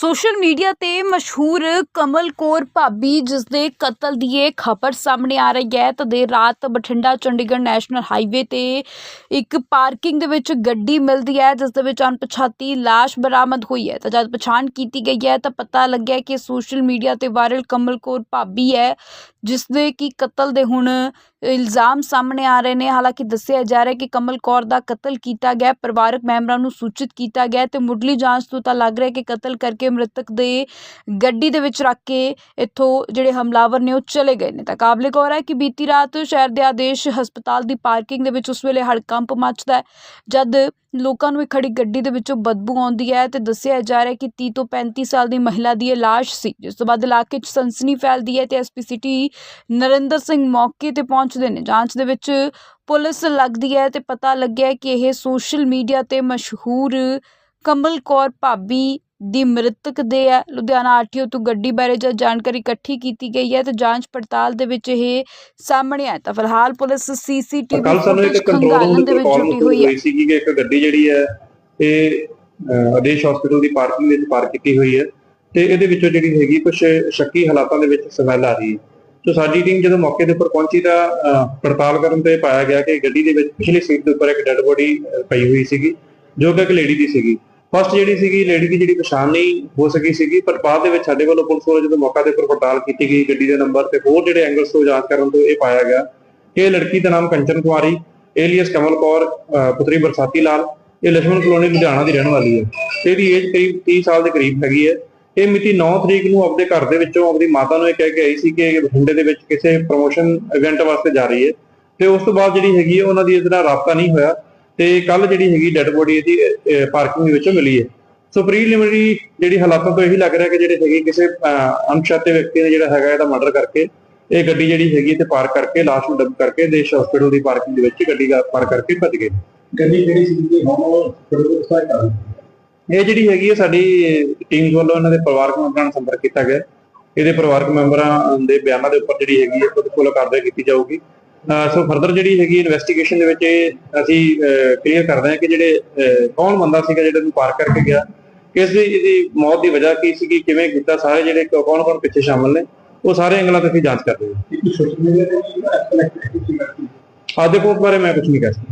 Social media ਤੇ ਮਸ਼ਹੂਰ ਕਮਲ ਕੌਰ ਭਾਬੀ ਜਿਸ ਦੇ ਕਤਲ ਦੀ ਇਹ ਖਬਰ ਸਾਹਮਣੇ ਆ ਰਹੀ ਹੈ, ਤਾਂ ਦੇਰ ਰਾਤ ਬਠਿੰਡਾ ਚੰਡੀਗੜ੍ਹ ਨੈਸ਼ਨਲ ਹਾਈਵੇ ਤੇ ਇੱਕ ਪਾਰਕਿੰਗ ਦੇ ਵਿੱਚ ਗੱਡੀ ਮਿਲਦੀ ਹੈ, ਜਿਸ ਦੇ ਵਿੱਚ ਅਣਪਛਾਤੀ ਲਾਸ਼ ਬਰਾਮਦ ਹੋਈ ਹੈ। ਤਾਂ ਜਦ ਪਛਾਣ ਕੀਤੀ ਗਈ ਹੈ, ਤਾਂ ਪਤਾ ਲੱਗਿਆ ਕਿ ਸੋਸ਼ਲ ਮੀਡੀਆ ਤੇ ਵਾਇਰਲ ਕਮਲ ਕੌਰ ਭਾਬੀ ਹੈ ਜਿਸ ਦੇ ਕੀ ਕਤਲ ਦੇ ਹੁਣ ਇਲਜ਼ਾਮ ਸਾਹਮਣੇ ਆ ਰਹੇ ਨੇ। ਹਾਲਾਂਕਿ ਦੱਸਿਆ ਜਾ ਰਿਹਾ ਕਿ ਕਮਲ ਕੌਰ ਦਾ ਕਤਲ ਕੀਤਾ ਗਿਆ ਪਰਿਵਾਰਕ ਮੈਂਬਰਾਂ ਨੂੰ ਸੂਚਿਤ ਕੀਤਾ ਗਿਆ ਹੈ ਤੇ ਮੁੱਢਲੀ ਜਾਂਚ ਤੋਂ ਤਾਂ ਲੱਗ ਰਿਹਾ ਕਿ ਕਤਲ ਕਰਕੇ ਮ੍ਰਿਤਕ ਦੇ ਗੱਡੀ ਦੇ ਵਿੱਚ ਰੱਖ ਕੇ ਇੱਥੋਂ ਜਿਹੜੇ ਹਮਲਾਵਰ ਨੇ ਉਹ ਚਲੇ ਗਏ ਨੇ। ਤਾਂ ਕਾਬਲੇ ਗੌਰ ਹੈ ਕਿ ਬੀਤੀ ਰਾਤ ਸ਼ਹਿਰ ਦੇ ਆਦੇਸ਼ ਹਸਪਤਾਲ ਦੀ ਪਾਰਕਿੰਗ ਦੇ ਵਿੱਚ ਉਸ ਵੇਲੇ ਹੜਕੰਪ ਮੱਚਦਾ ਹੈ, ਜਦ ਲੋਕਾਂ ਨੂੰ ਇਹ ਖੜੀ ਗੱਡੀ ਦੇ ਵਿੱਚੋਂ ਬਦਬੂ ਆਉਂਦੀ ਹੈ ਤੇ ਦੱਸਿਆ ਜਾ ਰਿਹਾ ਹੈ ਕਿ 30 ਤੋਂ 35 ਸਾਲ ਦੀ ਮਹਿਲਾ ਦੀ ਇਹ ਲਾਸ਼ ਸੀ, ਜਿਸ ਤੋਂ ਬਾਅਦ ਇਲਾਕੇ 'ਚ ਸਨਸਨੀ ਫੈਲਦੀ ਹੈ ਤੇ ਐਸਪੀ ਸਿਟੀ ਨਰਿੰਦਰ ਸਿੰਘ ਮੌਕੇ ਤੇ ਪਹੁੰਚਦੇ ਨੇ। ਜਾਂਚ ਦੇ ਵਿੱਚ ਪੁਲਿਸ ਲੱਗਦੀ ਹੈ ਤੇ ਪਤਾ ਲੱਗਿਆ ਕਿ ਇਹ ਸੋਸ਼ਲ ਮੀਡੀਆ ਤੇ ਮਸ਼ਹੂਰ ਕਮਲ ਕੌਰ ਭਾਬੀ ਦੀ ਮ੍ਰਿਤਕ ਦੇ ਹੈ ਲੁਧਿਆਣਾ ਆਰਟੀਓ ਤੋਂ ਗੱਡੀ ਬਾਰੇ ਜਦ ਜਾਣਕਾਰੀ ਇਕੱਠੀ ਕੀਤੀ ਗਈ ਹੈ ਤੇ ਜਾਂਚ ਪੜਤਾਲ ਦੇ ਵਿੱਚ ਇਹ ਸਾਹਮਣੇ ਆਇਆ ਤਾਂ ਫਿਲਹਾਲ ਪੁਲਿਸ ਸੀਸੀਟੀਵੀ ਕੱਲ ਸਾਨੂੰ ਇੱਕ ਕੰਟਰੋਲ ਰੂਮ ਖੰਗਾਲਣ ਦੇ ਤੋਂ ਵਿੱਚ ਕਾਲ ਜੁਟੀ ਮਸੂਲ ਹੋਈ ਹੈ। ਹੋਈ ਸੀ ਕਿ ਇੱਕ ਗੱਡੀ ਜਿਹੜੀ ਹੈ ਇਹ ਅਹ, ਆਦੇਸ਼ ਹਸਪੀਟਲ ਦੀ ਪਾਰਕਿੰਗ ਵਿੱਚ ਪਾਰਕ ਕੀਤੀ ਹੋਈ ਹੈ ਤੇ ਇਹਦੇ ਵਿੱਚੋਂ ਜਿਹੜੀ ਹੈਗੀ ਕੁਝ ਸ਼ੱਕੀ ਹਾਲਾਤਾਂ ਦੇ ਵਿੱਚ ਸਮੈਲ ਆ ਰਹੀ ਹੈ। ਸੋ ਸਾਡੀ ਟੀਮ ਜਦੋਂ ਮੌਕੇ ਦੇ ਉੱਪਰ ਪਹੁੰਚੀ ਤਾਂ ਪੜਤਾਲ ਕਰਨ ਤੇ ਪਾਇਆ ਗਿਆ ਕਿ ਗੱਡੀ ਦੇ ਵਿੱਚ ਪਿਛਲੀ ਸੀਟ ਦੇ ਉੱਪਰ ਇੱਕ ਡੈੱਡ ਬੋਡੀ ਪਈ ਹੋਈ ਸੀਗੀ ਜੋ ਕਿ ਇੱਕ ਲੇਡੀ ਦੀ ਸੀਗੀ। ਫਸਟ ਜਿਹੜੀ ਸੀਗੀ ਲੇਡੀ ਦੀ ਜਿਹੜੀ ਪਛਾਣ ਨਹੀਂ ਹੋ ਸਕੀ ਸੀਗੀ, ਪਰ ਬਾਅਦ ਦੇ ਵਿੱਚ ਸਾਡੇ ਵੱਲੋਂ ਪੁਲਿਸ ਵੱਲੋਂ ਜਦੋਂ ਮੌਕਾ ਦੇ ਉੱਪਰ ਪੜਤਾਲ ਕੀਤੀ ਗਈ ਗੱਡੀ ਦੇ ਨੰਬਰ ਤੇ ਹੋਰ ਜਿਹੜੇ ਐਂਗਲਸ ਤੋਂ ਜਾਂਚ ਕਰਨ ਤੋਂ ਇਹ ਪਾਇਆ ਗਿਆ। ਕਿ ਇਹ ਲੜਕੀ ਦਾ ਨਾਮ ਕੰਚਨ ਕੁਮਾਰੀ ਏਲੀਅਸ ਕਮਲ ਕੌਰ, ਅਹ ਪੁੱਤਰੀ ਬਰਸਾਤੀ ਲਾਲ, ਇਹ ਲక్ష్ਮਣ ਕਲੋਨੀ ਲੁਧਿਆਣਾ ਦੀ ਰਹਿਣ ਵਾਲੀ ਹੈ। ਇਹਦੀ ਏਜ ਕਰੀਬ 30 ਸਾਲ ਦੇ ਕਰੀਬ ਹੈਗੀ ਹੈ। ਇਹ ਮਿਤੀ 9 ਤਰੀਕ ਨੂੰ ਆਪਣੇ ਘਰ ਦੇ ਵਿੱਚੋਂ ਆਪਣੀ ਮਾਤਾ ਨੂੰ ਇਹ ਕਹਿ ਕੇ ਆਈ ਸੀ ਕਿ ਇਹ ਬਠਿੰਡੇ ਦੇ ਵਿੱਚ ਕਿਸੇ ਪ੍ਰੋਮੋਸ਼ਨ ਇਵੈਂਟ ਵਾਸਤੇ ਜਾ ਰਹੀ ਹੈ। ਤੇ ਉਸ ਤੋਂ ਬਾਅਦ ਜਿਹੜੀ ਹੈਗੀ ਹੈ, ਉਹਨਾਂ ਦੀ ਇਸ ਨਾਲ ਰਾਬਤਾ ਨਹੀਂ ਹੋਇਆ। ਤੇ ਕੱਲ ਜਿਹੜੀ ਹੈਗੀ ਡੈੱਡ ਬੋਡੀ ਇਹਦੀ ਪਾਰਕਿੰਗ ਦੇ ਵਿੱਚੋਂ ਮਿਲੀ ਹੈ। ਸੋ ਪ੍ਰੀਲਿਮਿਨਰੀ ਜਿਹੜੀ ਹਾਲਾਤਾਂ ਤੋਂ ਇਹੀ ਲੱਗ ਰਿਹਾ ਕਿ ਜਿਹੜੇ ਹੈਗੇ ਕਿਸੇ ਅਹ, ਅਣਪਛਾਤੇ ਵਿਅਕਤੀ ਨੇ ਜਿਹੜਾ ਹੈਗਾ ਇਹਦਾ ਮਰਡਰ ਕਰਕੇ ਇਹ ਗੱਡੀ ਜਿਹੜੀ ਹੈਗੀ ਤੇ ਪਾਰਕ ਕਰਕੇ ਲਾਸ਼ ਨੂੰ ਡੰਪ ਕਰਕੇ ਦੇਸ਼ ਹਸਪੀਟਲ ਦੀ ਪਾਰਕਿੰਗ ਦੇ ਵਿੱਚ ਗੱਡੀ ਦਾ ਪਾਰਕ ਕਰਕੇ ਭੱਜ ਗਏ। ਗੱਡੀ ਜਿਹੜੀ ਸੀ ਹੁਣ ਉਹ ਥੋੜੇ ਕਰ ਇਹ ਜਿਹੜੀ ਹੈਗੀ ਹੈ ਸਾਡੀ ਟੀਮ ਵੱਲੋਂ ਇਹਨਾਂ ਦੇ ਪਰਿਵਾਰਕ ਮੈਂਬਰਾਂ ਨਾਲ ਸੰਪਰਕ ਕੀਤਾ ਗਿਆ। ਇਹਦੇ ਪਰਿਵਾਰਕ ਮੈਂਬਰਾਂ ਦੇ ਬਿਆਨਾਂ ਦੇ ਉੱਪਰ ਜਿਹੜੀ ਹੈਗੀ ਹੈ ਖੁਦ ਕੋਲ ਕਾਰਵਾਈ ਕੀਤੀ ਜਾਊਗੀ। ਸੋ ਫਰਦਰ ਜਿਹੜੀ ਹੈਗੀ ਇਨਵੈਸਟੀਗੇਸ਼ਨ ਦੇ ਵਿੱਚ ਅਸੀਂ ਕਲੀਅਰ ਕਰਦੇ ਹਾਂ ਕਿ ਜਿਹੜੇ ਕੌਣ ਬੰਦਾ ਸੀਗਾ ਜਿਹੜਾ ਨੂੰ ਪਾਰ ਕਰਕੇ ਗਿਆ ਕਿਸ ਦੀ ਇਹਦੀ ਮੌਤ ਦੀ ਵਜ੍ਹਾ ਕੀ ਸੀਗੀ ਕਿਵੇਂ ਕੀਤਾ ਸਾਰੇ ਜਿਹੜੇ ਕੌਣ ਕੌਣ ਪਿੱਛੇ ਸ਼ਾਮਲ ਨੇ ਉਹ ਸਾਰੇ ਐਂਗਲਾਂ ਤੇ ਅਸੀਂ ਜਾਂਚ ਕਰ ਰਹੇ ਹਾਂ। ਆਦੇ ਕੋਲ ਬਾਰੇ ਮੈਂ ਕੁਝ ਨਹੀਂ ਕਹਿ ਸਕਦਾ।